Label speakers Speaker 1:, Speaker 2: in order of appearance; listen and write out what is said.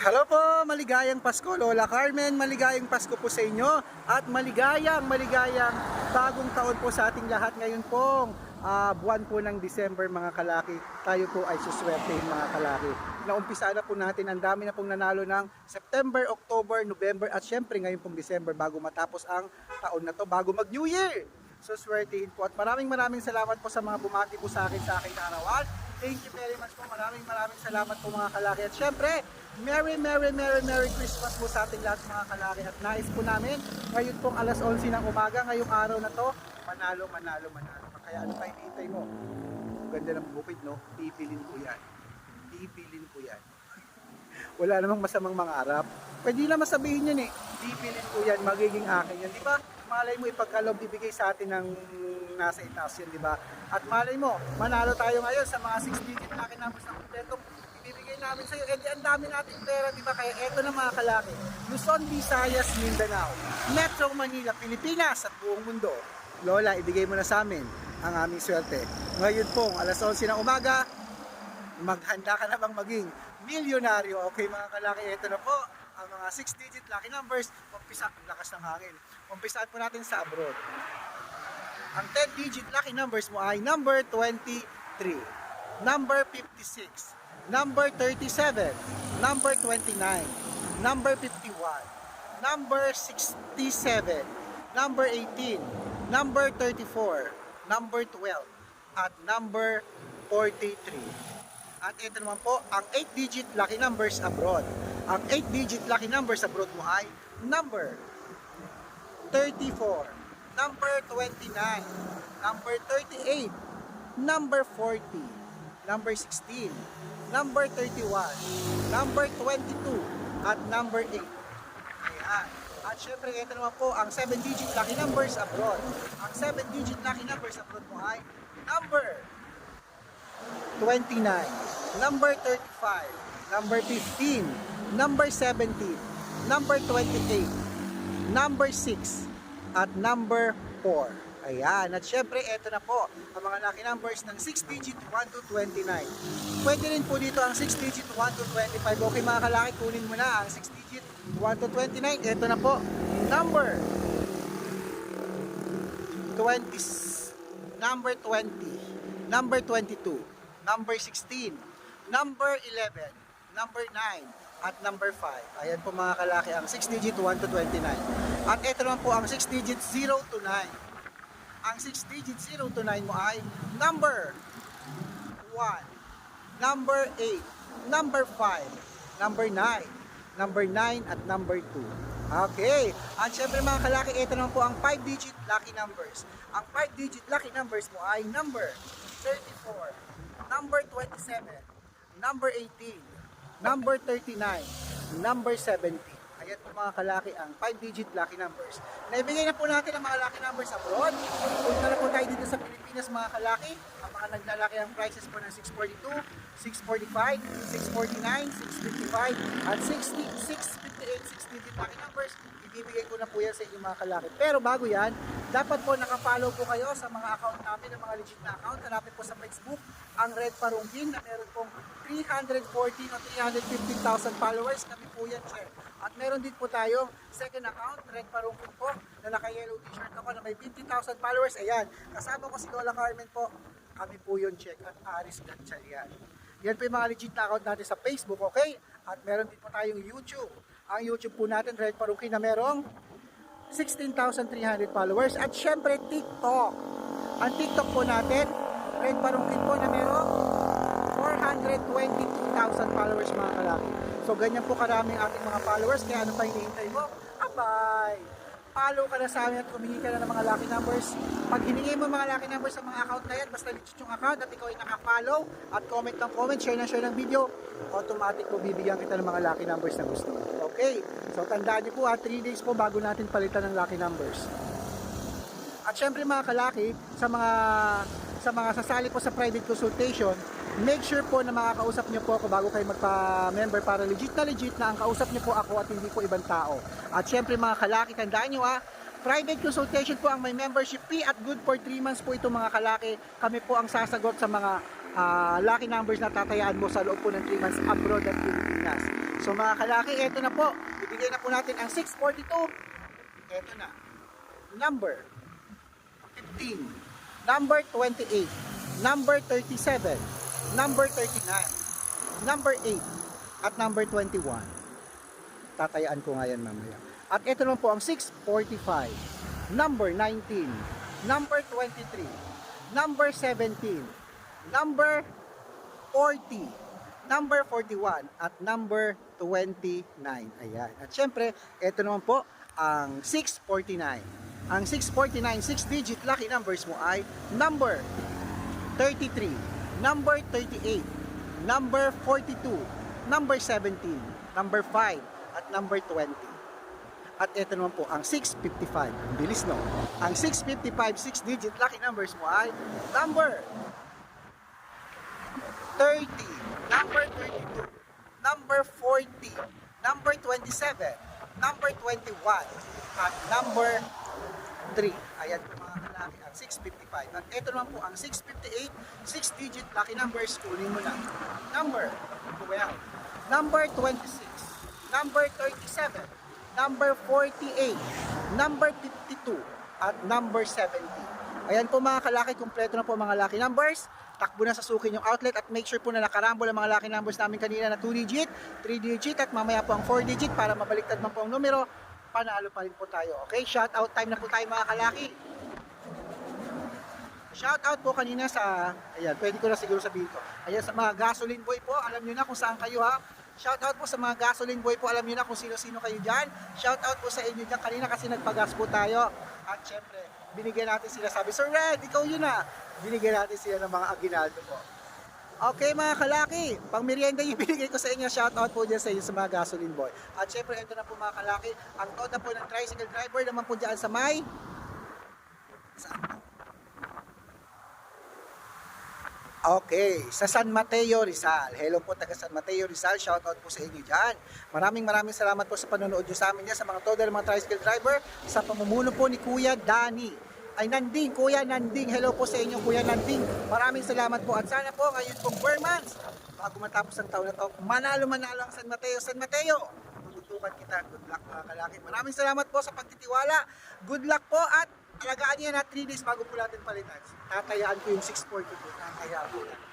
Speaker 1: Hello po, maligayang Pasko. Lola Carmen, maligayang Pasko po sa inyo. At maligayang, maligayang bagong taon po sa ating lahat ngayon pong ah, buwan po ng December mga kalaki. Tayo po ay suswerte mga kalaki. Naumpisa na po natin, ang dami na pong nanalo ng September, October, November at syempre ngayon pong December bago matapos ang taon na to, bago mag New Year. So swertihin po at maraming maraming salamat po sa mga bumati po sa akin sa aking arawan. Thank you very much po. Maraming maraming salamat po mga kalaki. At syempre, Merry, Merry, Merry, Merry Christmas po sa ating lahat mga kalaki. At nais po namin, ngayon pong alas 11 ng umaga, ngayong araw na to, manalo, manalo, manalo. Kaya ano pa hinihintay mo? Ganda ng bukid, no? Pipilin ko yan. Pipilin ko yan. Wala namang masamang mangarap. Pwede naman sabihin yun eh, pipilin ko yan, magiging akin yan. Di ba? Malay mo ipagkalob ibigay sa atin ng nasa itaas yan, di ba? At malay mo, manalo tayo ngayon sa mga 6 digit lucky numbers na kompletong ibibigay namin sa iyo. Eh, di ang dami nating pera, di ba? Kaya eto na mga kalaki. Luzon, Visayas, Mindanao, Metro Manila, Pilipinas at buong mundo. Lola, ibigay mo na sa amin ang aming swerte. Ngayon pong alas 11 ng umaga, maghanda ka na bang maging milyonaryo. Okay mga kalaki, ito na po ang mga 6-digit lucky numbers. Umpisa, ang lakas ng hangin. Umpisaan po natin sa abroad. Ang 10-digit lucky numbers mo ay number 23, number 56, number 37, number 29, number 51, number 67, number 18, number 34, number 12, at number 43. At ito naman po, ang 8-digit lucky numbers abroad. Ang 8-digit lucky numbers abroad mo ay number 34, number 29, number 38, number 40, number 16, number 31, number 22, at number 8. Ayan. At syempre, ito naman po ang 7-digit lucky numbers abroad. Ang 7-digit lucky numbers abroad mo ay number 29, number 35, number 15, number 17, number 28, number 6, at number 4. Ayan. At syempre, eto na po ang mga lucky numbers ng 6-digit 1 to 29. Pwede rin po dito ang 6-digit 1 to 25. Okay mga kalaki, kunin mo na ang 6-digit 1 to 29. Eto na po, number 20, number 20, number 22, number 16, number 11, number 9, at number 5. Ayan po mga kalaki ang 6 digit 1 to 29. At ito naman po ang 6 digit 0 to 9. Ang 6 digit 0 to 9 mo ay number 1, number 8, number 5, number 9, number 9 at number 2. Okay. At syempre mga kalaki, ito naman po ang 5 digit lucky numbers. Ang 5 digit lucky numbers mo ay number 34, number 27, number 18, number 39, number 70. Ayan po mga kalaki ang 5-digit lucky numbers. Naibigay na po natin ang mga lucky numbers abroad. Punta na po tayo dito sa Pilipinas mga kalaki. Ang mga naglalaki ang prices po ng 642, 645, 649, 655, at 60, 658, 6digit lucky numbers. Ibibigay ko na po yan sa inyo mga kalaki. Pero bago yan, dapat po nakapollow po kayo sa mga account namin, ang mga legit na account. Hanapin po sa Facebook ang Red Parungkin na meron pong 314 o 315,000 followers. Kami po yan, sir. At meron din po tayo second account, Red Parungkin po, na naka-yellow t-shirt ako na may 50,000 followers. Ayan, kasama ko si Lola Carmen po. Kami po yun, check. At Aris Gatchal yan. Yan po yung mga legit na account natin sa Facebook, okay? At meron din po tayong YouTube. Ang YouTube po natin, Red Parungkin, na merong 16,300 followers. At syempre, TikTok. Ang TikTok po natin, Red Parungkin po na merong 422,000 followers mga kalaki. So ganyan po karami ang ating mga followers. Kaya ano pa hinihintay mo? Abay! Follow ka na sa amin at humingi ka na ng mga lucky numbers. Pag hiningi mo mga lucky numbers sa mga account na yan, basta legit yung account at ikaw ay naka-follow at comment ng comment, share na share ng video, automatic po bibigyan kita ng mga lucky numbers na gusto. mo. Okay? So tandaan niyo po ha, 3 days po bago natin palitan ng lucky numbers. At syempre mga kalaki, sa mga sa mga sasali po sa private consultation, make sure po na makakausap niyo po ako bago kayo magpa-member para legit na legit na ang kausap niyo po ako at hindi po ibang tao. At syempre mga kalaki, tandaan niyo ha, private consultation po ang may membership fee at good for 3 months po ito mga kalaki. Kami po ang sasagot sa mga ah, lucky numbers na tatayaan mo sa loob po ng 3 months abroad at Pilipinas. So mga kalaki, eto na po. Ibigay na po natin ang 642. Eto na. Number 15. Number 28. Number 37. Number 39. Number 8. At number 21. Tatayaan ko nga yan mamaya. At ito naman po ang 645. Number 19. Number 23. Number 17. Number 40. Number 41 at number 29. Ayan. At syempre, ito naman po ang 649. Ang 649, 6-digit lucky numbers mo ay number 33, number 38, number 42, number 17, number 5, at number 20. At ito naman po ang 655. Ang bilis no? Ang 655, 6-digit lucky numbers mo ay number 30, number 32, number 40, number 27, number 21, at number 3. Ayan po mga kalaki, ang 655. At ito naman po ang 658, 6-digit lucky numbers. Kunin mo na. Number 12, number 26, number 37, number 48, number 52, at number 70. Ayan po mga kalaki, kumpleto na po mga lucky numbers. Takbo na sa sukin yung outlet at make sure po na nakarambol ang mga lucky numbers namin kanina na 2 digit, 3 digit at mamaya po ang 4 digit para mabaliktad man po ang numero. Panalo pa rin po tayo. Okay, shout out time na po tayo mga kalaki. Shout out po kanina sa, ayan, pwede ko na siguro sabihin ko. Ayan, sa mga gasoline boy po, alam nyo na kung saan kayo ha. Shout out po sa mga gasoline boy po, alam nyo na kung sino-sino kayo dyan. Shout out po sa inyo dyan kanina kasi nagpagas po tayo. At syempre, binigyan natin sila, sabi, Sir Red, ikaw yun na. Binigyan natin sila ng mga aginaldo po. Okay mga kalaki, pang merienda yung binigay ko sa inyo, shout out po dyan sa inyo sa mga gasoline boy. At syempre, ito na po mga kalaki, ang toda po ng tricycle driver naman po dyan sa may... Saan po? Okay, sa San Mateo Rizal. Hello po taga San Mateo Rizal. Shout out po sa inyo dyan. Maraming maraming salamat po sa panonood nyo sa amin dyan, sa mga ng mga tricycle driver, sa pamumuno po ni Kuya Dani. Ay Nanding, Kuya Nanding. Hello po sa inyo, Kuya Nanding. Maraming salamat po. At sana po ngayon pong Burmans, bago matapos ang taon na to, manalo manalo ang San Mateo. San Mateo, tututukan kita. Good luck mga kalaki. Maraming salamat po sa pagtitiwala. Good luck po at alagaan niya na 3 days bago po natin palitan. Tatayaan ko yung 642. Tatayaan ko.